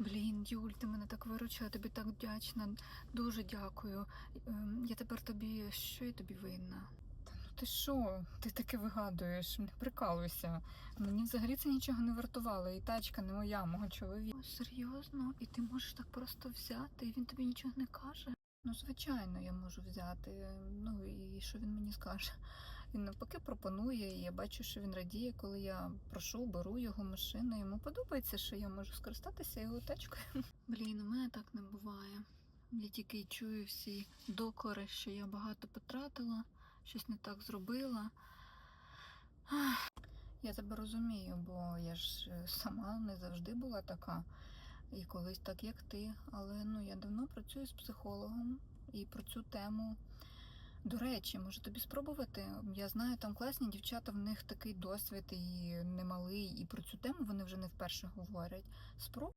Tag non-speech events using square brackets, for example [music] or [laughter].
Блін, Юль, ти мене так виручила, тобі так вдячна. Дуже дякую. Ем, Я тепер тобі що я тобі винна? Та ну ти що? Ти таке вигадуєш, не прикалуйся. Мені взагалі це нічого не вартувало, і тачка не моя, мого чоловіка. О, серйозно? І ти можеш так просто взяти, і він тобі нічого не каже? Ну, звичайно, я можу взяти. Ну і що він мені скаже? Він навпаки пропонує, і я бачу, що він радіє, коли я прошу, беру його машину. Йому подобається, що я можу скористатися його тачкою. [laughs] Блін, у мене так не буває. Я тільки чую всі докори, що я багато потратила, щось не так зробила. Я тебе розумію, бо я ж е, сама не завжди була така. І колись так, як ти. Але ну я давно працюю з психологом і про цю тему. До речі, може тобі спробувати? Я знаю, там класні дівчата, в них такий досвід і немалий, і про цю тему вони вже не вперше говорять. Спробуй.